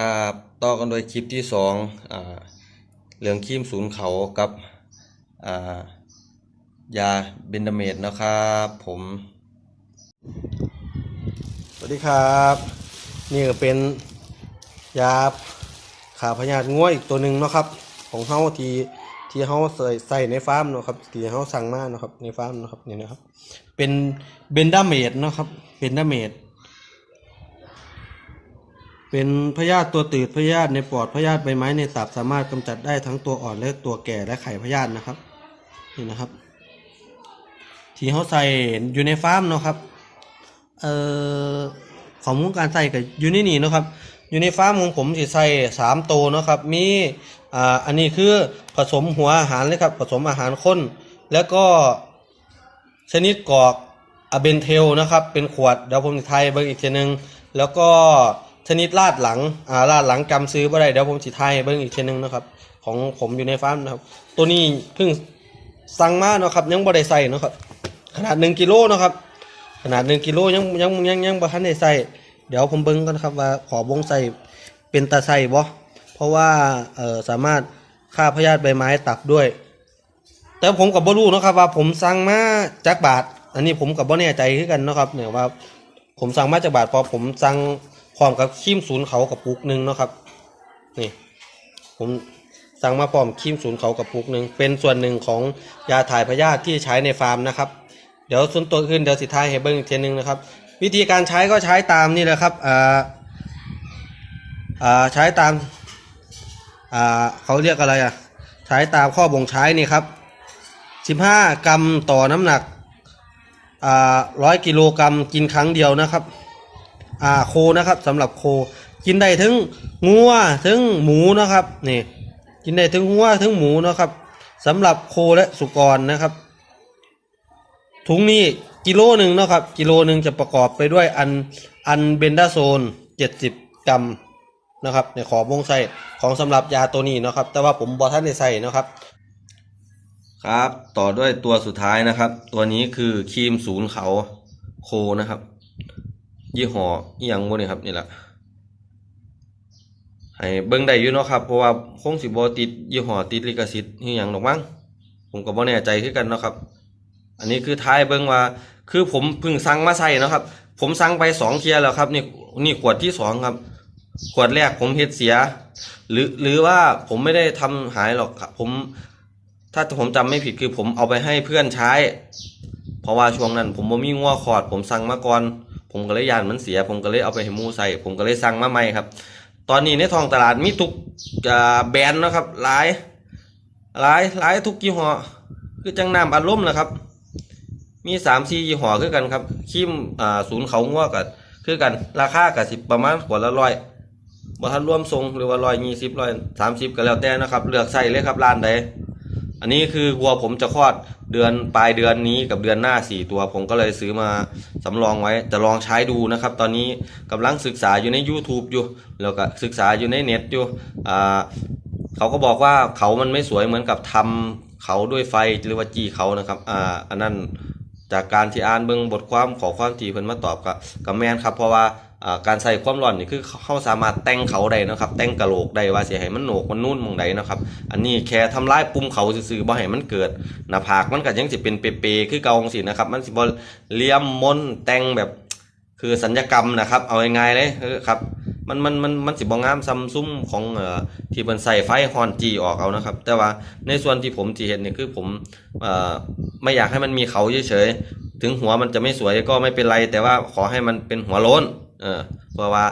ครับต่อกันโดยคลิปที่สองอเรื่องครีมศูนย์เขากับายาเบนดาเมดนะครับผม สวัสดีครับ นี่ก็เป็นยาขาพยาธิง่วยอีกตัวหนึ่งนะครับ ของเฮาทีที่เฮาใส่ใส่ในฟาร์มนะครับที่เฮาสั่งมานะครับในฟาร์มนะครับนี่นะครับ เป็นเบนดาเมดนะครับเบนดาเมด เป็นพยาธิตัวตืดพยาธิในปอดพยาธิใบไม้ในตับสามารถกำจัดได้ทั้งตัวอ่อนและตัวแก่และไข่พยาธินะครับนี่นะครับ ที่เขาใส่อยู่ในฟาร์มเนาะครับเอ่อของมุ้งการใส่กับอยู่ในนี่เนาะครับอยู่ในฟาร์มของผมสิใส่สามโตวเนาะครับมีอ่าอันนี้คือผสมหัวอาหารเลยครับผสมอาหารข้น แล้วก็ชนิดกอกอเบนเทลนะครับ เป็นขวดเดี๋ยวผมจะไทยเบิ่งอีกทีหนึงแล้วก็ ชนิดลาดหลังอ่าลาดหลังจำซื้อบ่ได้เดี๋ยวผมสิไทยเบิ่งอีกทีนึงนะครับ ของผมอยู่ในฟาร์มนะครับ ตัวนี้เพิ่งสั่งมาเนาะครับ ยังบ่ได้ใส่เนาะครับ ขนาดหนึ่งกิโลเนาะครับ ขนาดหนึ่งกิโลยังยังยังยังบ่ทันได้ใส่เดี๋ยวผมเบิ่งกันครับว่าขอบงใส่เป็นตาใส่บ่เพราะว่าเอ่อสามารถฆ่าพยาธิใบไม้ตับด้วย แต่ผมกับบ่รู้เนาะครับว่าผมสั่งมาจากบาท อันนี้ผมกับบ่แน่ใจคือกันเนาะครับเนี่ยว่าผมสั่งมาจากบาทพอผมสั่ง พร้อมกับครีมศูนย์เขากับปุกหนึงเนาะครับ นี่ ผมสั่งมาพร้อมครีมศูนย์เขากับปุกหนึ่งเป็นส่วนหนึ่งของยาถ่ายพยาธิที่ใช้ในฟาร์มนะครับ เดี๋ยวส่วนตัวขึ้นเดี๋ยวสิท้ายให้เบิ้งอีกทีนึงนะครับ วิธีการใช้ก็ใช้ตามนี่แหละครับอ่าอ่าใช้ตามอ่าเขาเรียกอะไรอะใช้ตามข้อบ่งใช้นี่ครับ15 กรัมต่อน้ำหนักอ่าร้อยกิโลกรัมกินครั้งเดียวนะครับ อ่าโคนะครับสำหรับโค กินได้ถึงงัวถึงหมูนะครับนี่กินได้ถึงงัวถึงหมูนะครับสำหรับโคและสุกรนะครับ ถุงนี้กิโลหนึ่งนะครับ กิโลหนึ่งจะประกอบไปด้วยอันอันเบนดาโซน 70 กรัมนะครับในขอบวงใส่ของสำหรับยาตัวนี้นะครับ แต่ว่าผมบอท่านได้ใส่นะครับครับ ต่อด้วยตัวสุดท้ายนะครับ ตัวนี้คือครีมศูนย์เขาโคนะครับ ยี่ห้ออีหยังบ่นี่ครับนี่แหละให้เบิ่งได้อยู่เนาะครับเพราะว่าคงสิบ่ติดยี่ห้อติดลิขสิทธิ์อีหยังดอกมั้งผมก็บ่แน่ใจคือกันเนาะครับ อันนี้คือท้ายเบิ่งว่า คือผมเพิ่งสั่งมาใส่เนาะครับ ผมสั่งไปสองเทียแล้วครับนี่นี่ขวดที่สองครับขวดแรกผมเฮ็ดเสีย หรือหรือว่าผมไม่ได้ทำหายหรอกครับ ผม ถ้าผมจำไม่ผิดคือผมเอาไปให้เพื่อนใช้ เพราะว่าช่วงนั้น ผมบ่มีงัวขอด ผมสั่งมาก่อน ผมก็เลยยานมันเสีย ผมก็เลยเอาไปให้หมูใส่ผมก็เลยสั่งมาใหม่ครับ ตอนนี้ในท้องตลาดมีทุกแบรนด์นะครับหลายหลายหลายทุกยี่ห้อคือจังน้ำอัดลมนะครับ มีสามสี่ยี่ห้อคือกันครับคีมอ่าศูนย์เขางัวกับคือกันราคากับสิบประมาณขวดละร้อยบ่ทันรวมทรงหรือว่าร้อยยี่สิบร้อยสามสิบก็แล้วแต่นะครับ เลือกใส่เลยครับร้านใด อันนี้คือวัวผมจะคลอดเดือนปลายเดือนนี้กับเดือนหน้าสี่ตัว ผมก็เลยซื้อมาสำรองไว้จะลองใช้ดูนะครับ ตอนนี้กำลังศึกษาอยู่ใน YouTube อยู่ แล้วก็ศึกษาอยู่ในเน็ตอยู่เขาก็บอกว่าเขามันไม่สวยเหมือนกับทำเขาด้วยไฟหรือว่าจีเขานะครับ อ่า อันนั้น จากการที่อ่านเบิ่งบทความขอความที่เพิ่นมาตอบกับกับแมนครับเพราะว่าการใส่ความร้อนนี่คือเขาสามารถแต่งเขาได้นะครับ แต่งกะโหลกได้ว่าสิให้มันโหนกมันนุ่นมองใดนะครับ อันนี้แค่ทำลายปุ่มเขาซื่อๆบ่ให้มันเกิดหน้าผากมันก็ยังสิเป็นเปๆคือเก่าจังซี่นะครับ มันสิบ่เลี่ยมมนแต่งแบบคือสัญญกรรมนะครับ เอาง่ายๆเลยครับ มันมันมันมันสิบ่งามซ้ำซุ่มของเอ่อที่เพิ่นใส่ไฟฮอนจีออกเอานะครับ แต่ว่าในส่วนที่ผมสิเห็นนี่ยคือผมเอ่อไม่อยากให้มันมีเขาเฉยๆถึงหัวมันจะไม่สวยก็ไม่เป็นไร แต่ว่าขอให้มันเป็นหัวโล้นเออเพื่อว่า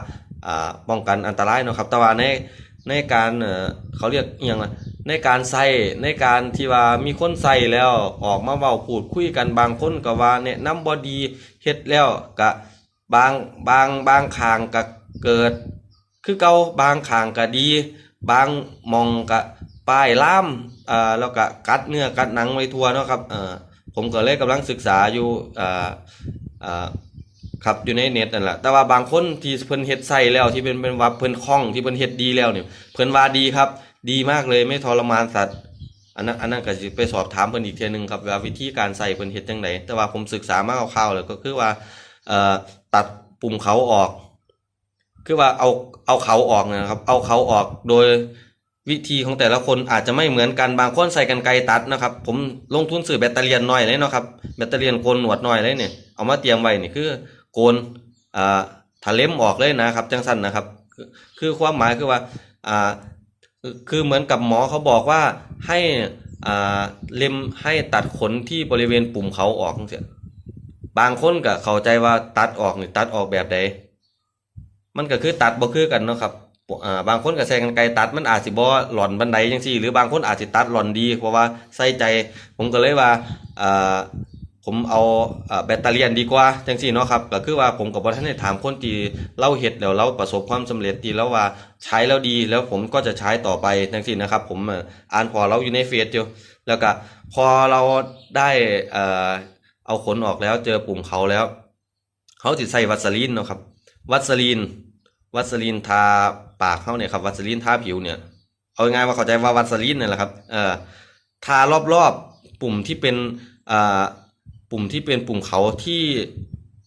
อ่าป้องกันอันตรายนะครับ แต่ว่าในในการเอ่อเขาเรียกอยังล่ะในการใส่ในการที่ว่ามีคนใส่แล้วออกมาเว้าพูดคุยกันบางคนก็ว่าแนะนำบ่ดีเฮ็ดแล้วก็บางบางบางข้างก็ เกิด คือเก่าบางขางก็ดี บางมองก็ป้ายล่ามอ่าแล้วก็กัดเนื้อกัดหนังไว้ทั่วเนาะครับเอ่อผมก็เลยกำลังศึกษาอยู่อ่าอ่าครับอยู่ในเน็ตนั่นแหละแต่ว่าบางคนที่เพิ่นเฮ็ดใส่แล้วที่เป็นเป็นว่าเพิ่นคล่องที่เพิ่นเฮ็ดดีแล้วเนี่ยเพิ่นว่าดีครับ ดีมากเลยไม่ทรมานสัตว์อันนั้นอันนั้นก็สิไปสอบถามเพิ่นอีกเทีนึงครับว่าวิธีการใส่เพิ่นเฮ็ดจังไดแต่ว่าผมศึกษามาคร่าวๆแล้วก็คือว่าเอ่อตัดปุ่มเขาออก คือว่าเอาเอาเขาออกนะครับ เอาเขาออกโดยวิธีของแต่ละคนอาจจะไม่เหมือนกันบางคนใส่กันไกรตัดนะครับ ผมลงทุนซื้อแบตเตอรี่น้อยเลยเนาะครับแบตเตอรี่โกนหนวดน้อยเลยเนี่ยเอามาเตรียมไว้นี่คือโกนอ่าทะเล็มออกเลยนะครับ จังสั้นนะครับ คือความหมายคือว่าอ่าคือเหมือนกับหมอเขาบอกว่าให้อ่าเล็มให้ตัดขนที่บริเวณปุ่มเขาออกจังซี้บางคนก็เข้าใจว่าตัดออกหนี่ตัดออกแบบใด มันก็คือตัดบ่คือกันเนาะครับบางคนก็ใส่กันไกรตัดมันอาจสิบ่หล่อนบันไดจังซี่ หรือบางคนอาจสิตัดหล่อนดีเพราะว่าใส่ใจ ผมก็เลยว่าผมเอาแบตเตอรี่ดีกว่าจังซี่เนาะครับก็คือว่าผมก็บ่ทันได้ถามคนที่เล่าเฮ็ดแล้วเราประสบความสำเร็จที่แล้วว่าใช้แล้วดีแล้วผมก็จะใช้ต่อไปจังซี่นะครับ ผมอ่านพอเราอยู่ในเฟซอยู่แล้วก็พอเราได้เอาขนออกแล้วเจอปุ่มเขาแล้ว เขาสิใส่วัสลีนเนาะครับ วัสลีน วัสลีนทาปากเขาเนี่ยครับ วัสลีนทาผิวเนี่ย เอาง่ายว่าเข้าใจว่าวัสลีนเนี่ยแหละครับเอ่อทารอบๆปุ่มที่เป็นอ่าปุ่มที่เป็นปุ่มเขาที่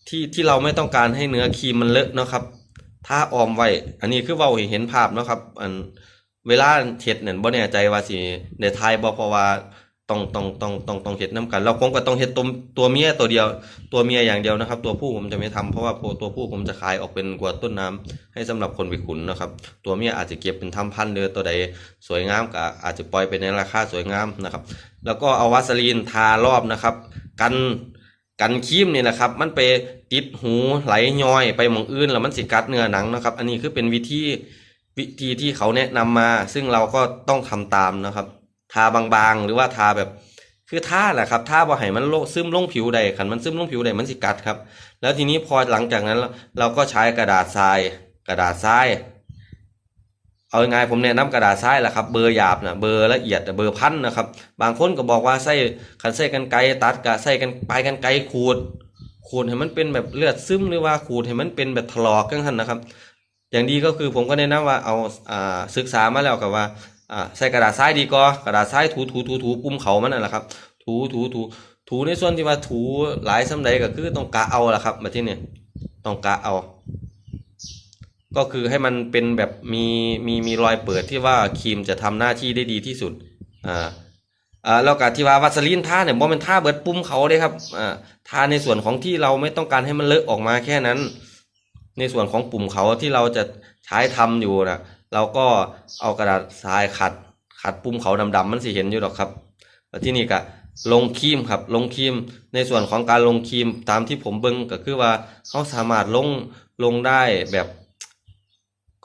ที่ที่เราไม่ต้องการให้เนื้อครีมมันเลอะนะครับถ้าออมไว้ อันนี้คือเว้าเห็นภาพนะครับ อันเวลาเฮ็ดเนี่ยบ่แน่ใจว่าสิได้ทายบ่เพราะว่า ต้องต้องต้องต้องต้องเฮ็ดนํกันแล้วผมก็ต้องเฮ็ดตัวตัวเมียตัวเดียว ตัวเมียอย่างเดียวนะครับ ตัวผู้ผมจะไม่ทำเพราะว่าตัวผู้ผมจะขายออกเป็นกว่าต้นน้ำให้สำหรับคนไปขุนนะครับ ตัวเมียอาจจะเก็บเป็นทำพันเดือตัวใดสวยงามก็อาจจะปล่อยไปในราคาสวยงามนะครับ แล้วก็เอาวาสลีนทารอบนะครับ กันกันคีมนี่นะครับ มันไปติดหูไหลย้อยไปหมองอื่นแล้วมันสิกัดเนื้อหนังนะครับ อันนี้คือเป็นวิธีวิธีที่เขาแนะนำมา ซึ่งเราก็ต้องทำตามนะครับ ทาบางๆ หรือว่าทาแบบคือท่าแหละครับท่าบ่ให้มันโลซึมลงผิวใดขันมันซึมลงผิวใดมันสิกัดครับ แล้วทีนี้พอหลังจากนั้น เราก็ใช้กระดาษทราย กระดาษทราย เอาไงผมแนะนำกระดาษทรายแหละครับเบอร์หยาบนะเบอร์ละเอียดเบอร์พันนะครับ บางคนก็บอกว่าใส่ขันใส่กันไกตัดกะใส่กันไปกันไกขูด ขูดให้มันเป็นแบบเลือดซึมหรือว่าขูดให้มันเป็นแบบถลอกกันทันนะครับ อย่างดีก็คือผมก็แนะนำว่าเอาอ่าศึกษามาแล้วกับว่า อ่าใส่กระดาษทรายดีกว่ากระดาษทรายถูถูถูถูปุ่มเขามันนั่นแหละครับ ถูถูถูถูในส่วนที่ว่าถูหลายสำใดก็คือต้องกะเอาละครับมาที่เนี่ต้องกะเอา ก็คือให้มันเป็นแบบมีมีมีรอยเปิดที่ว่าครีมจะทำหน้าที่ได้ดีที่สุดอ่าอ่าแล้วก็ที่ว่าวัสลีนท่าเนี่ยบ่เป็นท่าเบิดปุ่มเขาเลยครับอ่าท่าในส่วนของที่เราไม่ต้องการให้มันเลอะออกมาแค่นั้น ในส่วนของปุ่มเขาที่เราจะใช้ทำอยู่นะ เราก็เอากระดาษทรายขัดขัดปุ่มเขาดำๆมันสิเห็นอยู่หรอกครับแล้วที่นี่ก็ลงครีมครับลงครีมในส่วนของการลงครีมตามที่ผมเบิ่งก็คือว่าเขาสามารถลงลงได้แบบ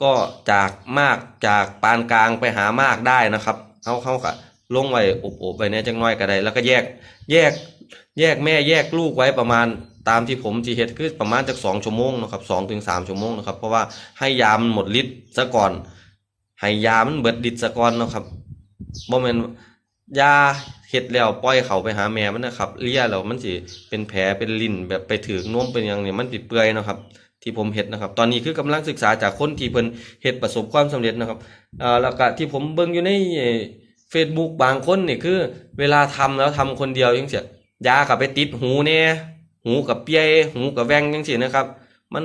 ก็จากมากจากปานกลางไปหามากได้นะครับเขาเขาก็ลงไว้อบๆไว้เนี่ยจังน้อยก็ได้แล้วก็แยกแยกแยกแม่แยกลูกไว้ประมาณตามที่ผมจีเฮ็ดคือประมาณจากสองชั่วโมงนะครับสองถึงสามชั่วโมงนะครับเพราะว่าให้ยามันหมดฤทธิ์ซะก่อน ให้ยามันเบิดฤทธิ์ซะก่อนเนาะครับบ่แม่นยาเฮ็ดแล้วปล่อยเขาไปหาแม่มันนะครับเลียแล้วมันสิเป็นแผลเป็นลิ่นแบบไปถือกนวมเป็นหยังเนี่ยมันสิเปื่อยเนาะครับ ที่ผมเฮ็ดนะครับ ตอนนี้คือกำลังศึกษาจากคนที่เพิ่นเฮ็ดประสบความสำเร็จนะครับเอ่อแล้วก็ที่ผมเบิ่งอยู่ใน Facebook บางคนนี่คือ เวลาทำแล้วทำคนเดียวจังซี่ยาก็ไปติดหูแน่หูกับเปียหูกับแว่งจังซี่นะครับ มัน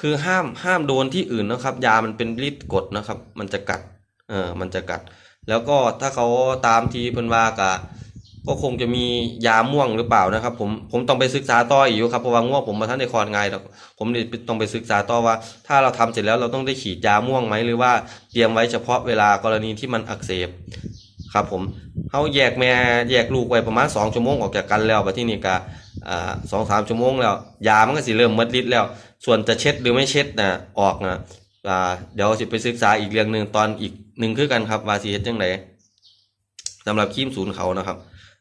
คือห้ามห้ามโดนที่อื่นนะครับ ยามันเป็นฤทธิ์กดนะครับ มันจะกัดเออมันจะกัด แล้วก็ถ้าเขาตามทีเพิ่นว่ากะก็คงจะมียาม่วงหรือเปล่านะครับ ผมผมต้องไปศึกษาต่ออีกอยู่ครับเพราะว่าง่วงผมมาท่านในคอร์ดไงหรอกผมต้องไปศึกษาต่อว่า ถ้าเราทำเสร็จแล้วเราต้องได้ฉีดยาม่วงไหมหรือว่าเตรียมไว้เฉพาะเวลากรณีที่มันอักเสบครับผมเขาแยกแม่แยกลูกไว้ประมาณสองชั่วโมงออกจากกันแล้วไปที่นี่กะสองสามชั่วโมงแล้ว ยามันก็สิเริ่มมดฤทธิ์แล้ว ส่วนจะเช็ดหรือไม่เช็ดนะออกนะอ่าเดี๋ยวสิไปศึกษาอีกเรื่องหนึ่งตอนอีกหนึ่งคือกันครับว่าสิเฮ็ดจังไดสำหรับครีมศูนย์เขานะครับ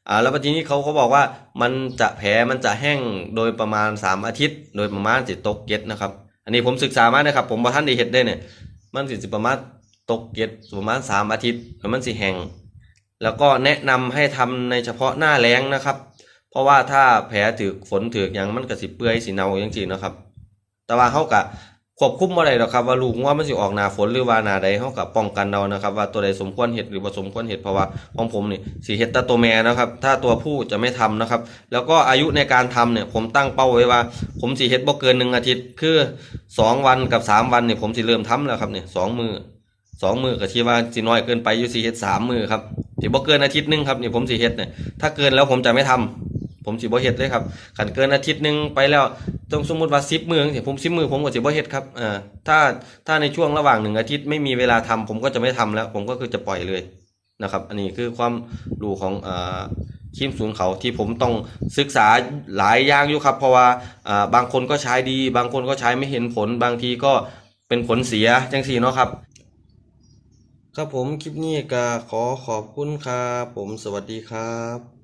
อ่าแล้วทีนี้เขาเขาบอกว่ามันจะแผลมันจะแห้งโดยประมาณสามอาทิตย์ โดยประมาณสิตกเย็ดนะครับ อันนี้ผมศึกษามานะครับ ผมบ่ทันได้เฮ็ดได้เนี่ยมันสิสิประมาณตกเย็ดประมาณสามอาทิตย์แล้วมันสิแห้งแล้วก็แนะนำให้ทำในเฉพาะหน้าแล้งนะครับ เพราะว่าถ้าแผลถือฝนถืออย่างมันก็สิเปื่อยสิเน่าจังนะครับ แต่ว่าเขากะควบคุมบ่ได้หรอกครับว่าลูกว่ามันสิออกหนาฝนหรือว่าหนาใดเฮาก็ป้องกันเอานะครับ ว่าตัวใดสมควรเฮ็ดหรือบ่สมควรเฮ็ดเพราะว่าของผมนี่สิเฮ็ดแต่ตัวแม่นะครับ ถ้าตัวผู้จะไม่ทำนะครับ แล้วก็อายุในการทำเนี่ยผมตั้งเป้าไว้ว่า ผมสิเฮ็ดบ่เกินหนึ่งอาทิตย์คือสองวันกับสามวันเนี่ยผมสิเริ่มทำแล้วครับเนี่ยสองมือสองมือก็คิดว่าสิน้อยเกินไปอยู่สิเฮ็ดสามมือครับสิบ่เกินอาทิตย์หนึงครับนี่ผมสิเฮ็ดเนี่ยถ้าเกินแล้วผมจะไม่ทำ ผมสิบ่เฮ็ดเลยครับขันเกินอาทิตย์หนึ่งไปแล้วต้องสมมติว่า10มื้อจังซี่ผม10มื้อผมก็สิบ่เฮ็ดครับอ่าถ้าถ้าในช่วงระหว่างหนึ่งอาทิตย์ไม่มีเวลาทำผมก็จะไม่ทำแล้ว ผมก็คือจะปล่อยเลยนะครับ อันนี้คือความรู้ของอ่าขีมสูงเขาที่ผมต้องศึกษาหลายอย่างอยู่ครับ เพราะว่าอ่าบางคนก็ใช้ดี บางคนก็ใช้ไม่เห็นผล บางทีก็เป็นผลเสียจังสี่เนาะครับ ครับผมคลิปนี้ก็ขอขอบคุณครับผมสวัสดีครับ